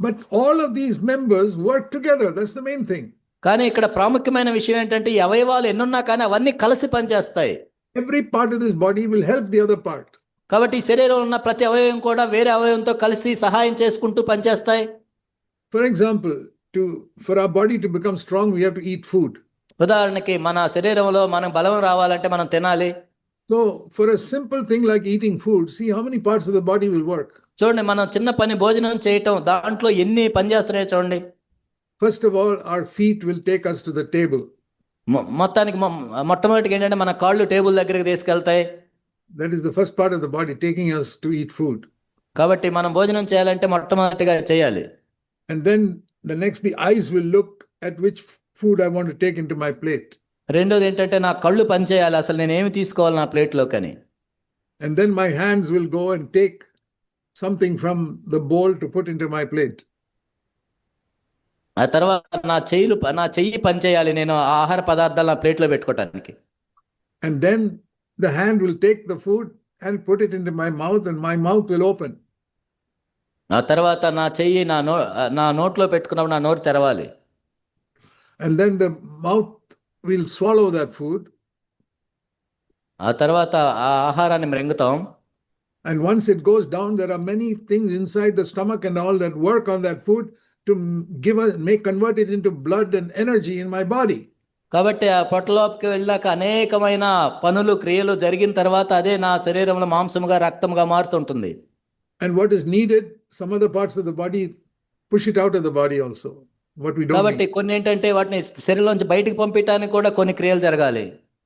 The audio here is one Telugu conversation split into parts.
But all of these members work together. That's the main thing. కానీ ఇక్కడ ప్రాముఖ్యమైన విషయం ఏంటంటే ఈ అవయవాలు ఎన్నున్నా కానీ అవన్నీ కలిసి పనిచేస్తాయి Every part of this body will help the other part. కాబట్టి ఈ శరీరంలో ఉన్న ప్రతి అవయవం కూడా వేరే అవయవంతో కలిసి సహాయం చేసుకుంటూ పనిచేస్తాయి For example, to for our body to become strong, we have to eat food. ఉదాహరణకి మన శరీరంలో మనం బలం రావాలంటే మనం తినాలి So, for a simple thing like eating food, see how many parts of the body will work. చూడండి మనం చిన్న పని భోజనం చేయటం దాంట్లో ఎన్ని పని చేస్తున్నాయో చూడండి First of all, our feet will take us to the table. మొ- మొత్తానికి మొ- మొట్టమొదటిగా ఏంటంటే మన కాళ్ళు టేబుల్ దగ్గరికి తీసుకెళ్తాయి That is the first part of the body, taking us to eat food. కాబట్టి మనం భోజనం చేయాలంటే మొట్టమొదటిగా చేయాలి And then the next, the eyes will look at which f- food I want to take into my plate. రెండోది ఏంటంటే నా కళ్ళు పని చేయాలి అసలు నేను ఏమి తీసుకోవాలి నా ప్లేట్లో కానీ and then my hands will go and take something from the bowl to put in my plate ఆ తర్వాత నా చెయ్యిలు నా చెయ్యి పని చేయాలి నేను ఆహార పదార్థాలు నా ప్లేట్లో పెట్టుకోవటానికి and then the hand will take the food and put it in my mouth and my mouth will open ఆ తర్వాత నా చెయ్యి నా నో నా నోట్లో పెట్టుకున్నప్పుడు నా నోరు తెరవాలి. And then the mouth will swallow that food. ఆ తర్వాత ఆ ఆహారాన్ని మృంగుతాం And once it goes down, there are many things inside the stomach and all that work on that food to give us, make convert it into blood and energy in my body. కాబట్టి ఆ పొట్టలోకి వెళ్ళాక అనేకమైన పనులు క్రియలు జరిగిన తర్వాత అదే నా శరీరంలో మాంసముగా రక్తముగా మారుతుంటుంది And what is needed, some other parts of the body push it out of the body also. What we don't కాబట్టి. కొన్ని ఏంటంటే వాటిని శరీరంలోంచి బయటికి పంపించడానికి కూడా కొన్ని క్రియలు జరగాలి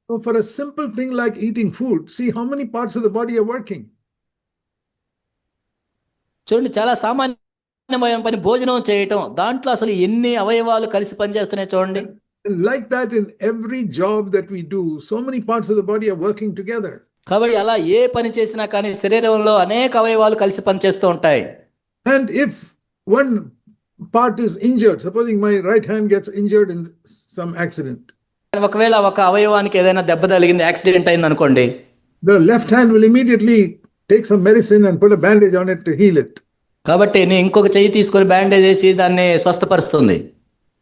So for a simple thing like eating food, see how many parts of the body are working. చూడండి చాలా సామాన్యమైన పని భోజనం చేయటం దాంట్లో అసలు ఎన్ని అవయవాలు కలిసి పనిచేస్తున్నాయి చూడండి like that in every job that we do, so many parts of the body are working together. కాబట్టి అలా ఏ పని చేసినా కానీ శరీరంలో అనేక అవయవాలు కలిసి పనిచేస్తూ ఉంటాయి And if one part is injured, supposing my right hand gets injured in some accident, ఒకవేళ ఒక అవయవానికి ఏదైనా దెబ్బ తగిలింది యాక్సిడెంట్ అయింది అనుకోండి the left hand will immediately take some medicine and put a bandage on it to heal it. కాబట్టి నీ ఇంకొక చెయ్యి తీసుకొని బ్యాండేజ్ వేసి దాన్ని స్వస్థపరుస్తుంది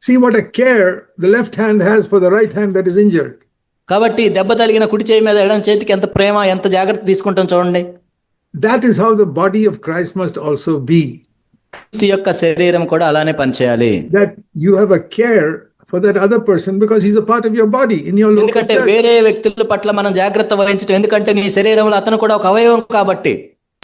See what a care the left hand has for the right hand that is injured. కాబట్టి దెబ్బ తగిలిన కుడి చేయి మీద ఎడం చేతికి ఎంత ప్రేమ ఎంత జాగ్రత్త తీసుకుంటాం చూడండి That is how the body of Christ must also be. యొక్క శరీరం కూడా అలానే పనిచేయాలి. That you have a care for that other person because his a part of your body in your ఎందుకంటే వేరే వ్యక్తుల పట్ల మనం జాగ్రత్త వహించడం ఎందుకంటే నీ శరీరంలో అతను కూడా ఒక అవయవం కాబట్టి.